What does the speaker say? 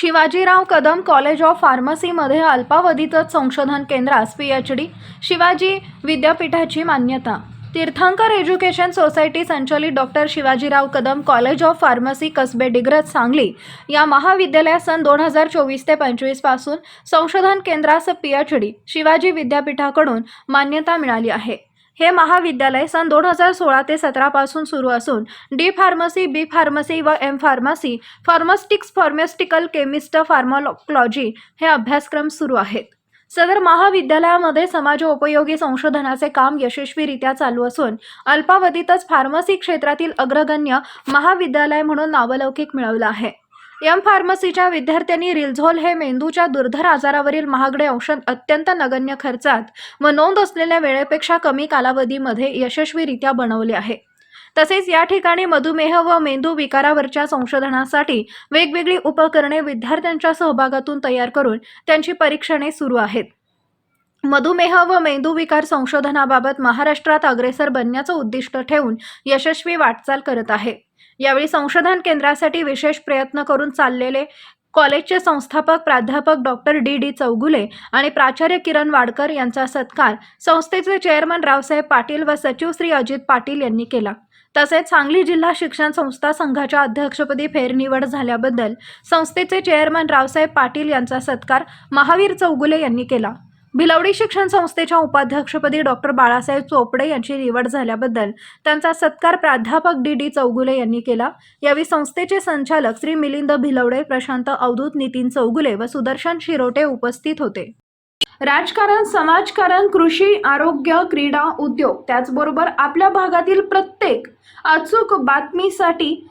Shivajirao Kadam college of फार्मसीमध्ये अल्पावधीतच संशोधन केंद्रास पी एच डी शिवाजी विद्यापीठाची मान्यता. तीर्थंकर एज्युकेशन सोसायटी संचलित doctor Shivajirao Kadam college of pharmacy Kasabe Digraj Sangli या महाविद्यालयात सन दोन हजार चोवीस ते पंचवीसपासून संशोधन केंद्रास पी एच डी शिवाजी विद्यापीठाकडून मान्यता मिळाली आहे. हे महाविद्यालय सन दोन हजार सोळा ते सतरापासून सुरू असून डी फार्मसी बी फार्मसी व M pharmacy pharmaceutics pharmaceutical chemist pharmacology हे अभ्यासक्रम सुरू आहेत. सदर महाविद्यालयामध्ये समाजोपयोगी संशोधनाचे काम यशस्वीरित्या चालू असून अल्पावधीतच फार्मसी क्षेत्रातील अग्रगण्य महाविद्यालय म्हणून नावलौकिक मिळवलं आहे. एम फार्मसीच्या विद्यार्थ्यांनी रिल्झोल हे मेंदूच्या दुर्धर आजारावरील महागडे औषध अत्यंत नगण्य खर्चात व नोंद असलेल्या वेळेपेक्षा कमी कालावधीमध्ये यशस्वीरित्या बनवले आहे. तसेच या ठिकाणी मधुमेह व मेंदू विकारावरच्या संशोधनासाठी वेगवेगळी उपकरणे विद्यार्थ्यांच्या सहभागातून तयार करून त्यांची परीक्षणे सुरू आहेत. मधुमेह व मेंदूविकार संशोधनाबाबत महाराष्ट्रात अग्रेसर बनण्याचं उद्दिष्ट ठेवून यशस्वी वाटचाल करत आहे. यावेळी संशोधन केंद्रासाठी विशेष प्रयत्न करून चाललेले कॉलेजचे संस्थापक प्राध्यापक डॉक्टर डी. डी. चौगुले आणि प्राचार्य किरण वाडकर यांचा सत्कार संस्थेचे चेअरमन रावसाहेब पाटील व सचिव श्री अजित पाटील यांनी केला. तसेच सांगली जिल्हा शिक्षण संस्था संघाच्या अध्यक्षपदी फेरनिवड झाल्याबद्दल संस्थेचे चेअरमन रावसाहेब पाटील यांचा सत्कार महावीर चौगुले यांनी केला. भिलवडी शिक्षण संस्थेच्या उपाध्यक्षपदी डॉक्टर बाळासाहेब चोपडे यांची निवड झाल्याबद्दल त्यांचा सत्कार प्राध्यापक डी डी चौगुले यांनी केला. यावेळी संस्थेचे संचालक श्री मिलिंद भिलवडे प्रशांत अवधूत नितीन चौगुले व सुदर्शन शिरोटे उपस्थित होते. राजकारण समाजकारण कृषी आरोग्य क्रीडा उद्योग त्याचबरोबर आपल्या भागातील प्रत्येक अचूक बातमीसाठी